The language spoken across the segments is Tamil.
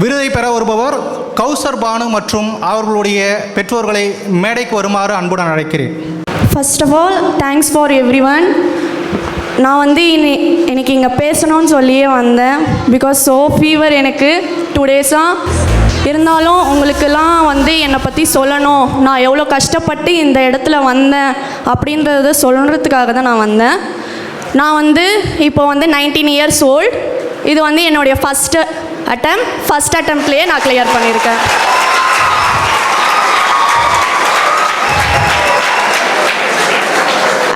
விருதை பெற வருபவர் கௌசர் பானு மற்றும் அவர்களுடைய பெற்றோர்களை மேடைக்கு வருமாறு அன்புடன் அழைக்கிறேன். First of all thanks for everyone நான் வந்து இனி இன்னைக்கு இங்கே பேசணும்னு சொல்லியே வந்தேன். பிகாஸ் ஸோ ஃபீவர் எனக்கு டூ டேஸாக இருந்தாலும் உங்களுக்கெல்லாம் வந்து என்னை பற்றி சொல்லணும். நான் எவ்வளோ கஷ்டப்பட்டு இந்த இடத்துல வந்தேன் அப்படின்றத சொல்கிறதுக்காக தான் நான் வந்தேன். நான் வந்து இப்போ வந்து நைன்டீன் இயர்ஸ் ஓல்ட் இது வந்து என்னுடைய ஃபஸ்ட்டு அட்டம் ஃபஸ்ட் அட்டம்ப்ட்லேயே நான் கிளியர் பண்ணியிருக்கேன்.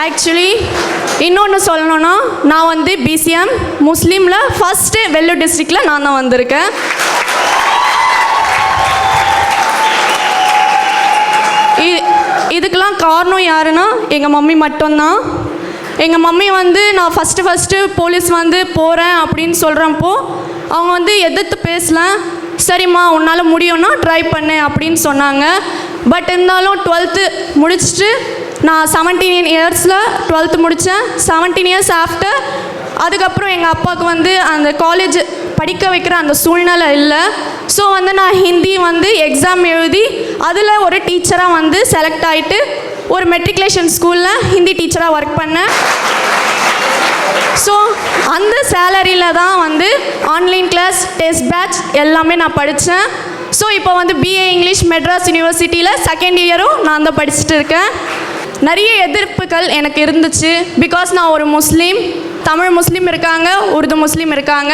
ஆக்சுவலி இன்னொன்று சொல்லணும்னா நான் வந்து பிசிஎம் முஸ்லீமில் ஃபஸ்ட்டு வெள்ளூர் டிஸ்ட்ரிக்டில் நான் தான் வந்திருக்கேன். இதுக்கெலாம் காரணம் யாருன்னா எங்கள் மம்மி மட்டும்தான். எங்கள் மம்மி வந்து நான் ஃபஸ்ட்டு ஃபஸ்ட்டு போலீஸ் வந்து போகிறேன் அப்படின்னு சொல்கிறப்போ அவங்க வந்து எதிர்த்து பேசல சரிம்மா உன்னால் முடியும்னா ட்ரை பண்ணு அப்படின்னு சொன்னாங்க. பட் இருந்தாலும் டுவெல்த்து முடிச்சுட்டு நான் செவன்டீன் இயர்ஸில் டுவெல்த்து முடித்தேன் செவன்டீன் இயர்ஸ் ஆஃப்டர் அதுக்கப்புறம் எங்கள் அப்பாவுக்கு வந்து அந்த காலேஜ் படிக்க வைக்கிற அந்த சூழ்நிலை இல்லை. ஸோ வந்து நான் ஹிந்தி வந்து எக்ஸாம் எழுதி அதில் ஒரு டீச்சராக வந்து செலக்ட் ஆகிட்டு ஒரு மெட்ரிகுலேஷன் ஸ்கூலில் ஹிந்தி டீச்சராக ஒர்க் பண்ணேன். அந்த சேலரியில் தான் வந்து ஆன்லைன் கிளாஸ் டெஸ்ட் பேட்ச் எல்லாமே நான் படித்தேன் ஸோ இப்போ வந்து பிஏ இங்கிலீஷ் மெட்ராஸ் யூனிவர்சிட்டியில் செகண்ட் இயரும் நான் தான் படிச்சுட்டு இருக்கேன். நிறைய எதிர்ப்புகள் எனக்கு இருந்துச்சு. பிகாஸ் நான் ஒரு முஸ்லீம் தமிழ் முஸ்லீம் இருக்காங்க உருது முஸ்லீம் இருக்காங்க.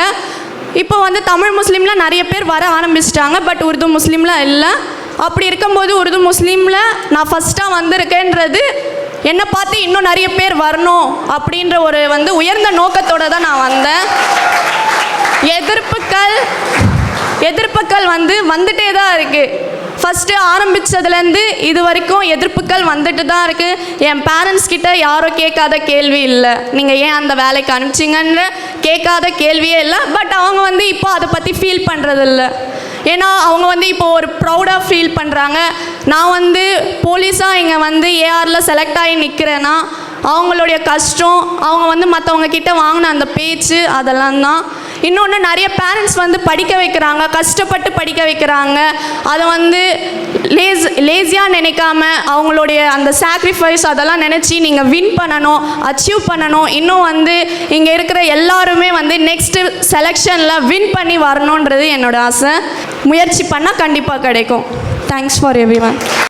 இப்போ வந்து தமிழ் முஸ்லீமில் நிறைய பேர் வர ஆரம்பிச்சிட்டாங்க பட் உருது முஸ்லீமில் இல்லை. அப்படி இருக்கும்போது உருது முஸ்லீமில் நான் ஃபஸ்ட்டாக வந்திருக்கேன்றது என்னை பார்த்து இன்னும் நிறைய பேர் வரணும் அப்படின்ற ஒரு வந்து உயர்ந்த நோக்கத்தோடு தான் நான் வந்தேன். எதிர்ப்புகள் எதிர்ப்புகள் வந்து வந்துட்டே தான் இருக்குது ஃபஸ்ட்டு ஆரம்பித்ததுலேருந்து இது வரைக்கும் எதிர்ப்புகள் வந்துட்டு தான் இருக்குது என் பேரண்ட்ஸ் கிட்ட யாரும் கேட்காத கேள்வி இல்லை. நீங்கள் ஏன் அந்த வேலைக்கு அனுப்பிச்சிங்கன்னு கேட்காத கேள்வியே இல்லை. பட் அவங்க வந்து இப்போ அதை பற்றி ஃபீல் பண்ணுறதில்ல ஏன்னா அவங்க வந்து இப்போ ஒரு ப்ரௌடாக ஃபீல் பண்ணுறாங்க நான் வந்து போலீஸாக இங்கே வந்து ஏஆரில் செலக்ட் ஆகி நிற்கிறேன்னா அவங்களுடைய கஷ்டம் அவங்க வந்து மற்றவங்க கிட்ட வாங்கின அந்த பேச்சு அதெல்லாம் தான். இன்னொன்று நிறைய பேரண்ட்ஸ் வந்து படிக்க வைக்கிறாங்க கஷ்டப்பட்டு படிக்க வைக்கிறாங்க. அதை வந்து லேஸ் லேசியாக நினைக்காம அவங்களுடைய அந்த சாக்ரிஃபைஸ் அதெல்லாம் நினச்சி நீங்கள் வின் பண்ணணும் அச்சீவ் பண்ணணும். இன்னும் வந்து இங்கே இருக்கிற எல்லாருமே வந்து நெக்ஸ்ட்டு செலெக்ஷனில் வின் பண்ணி வரணுன்றது என்னோட ஆசை. முயற்சி பண்ணால் கண்டிப்பாக கிடைக்கும். Thanks for every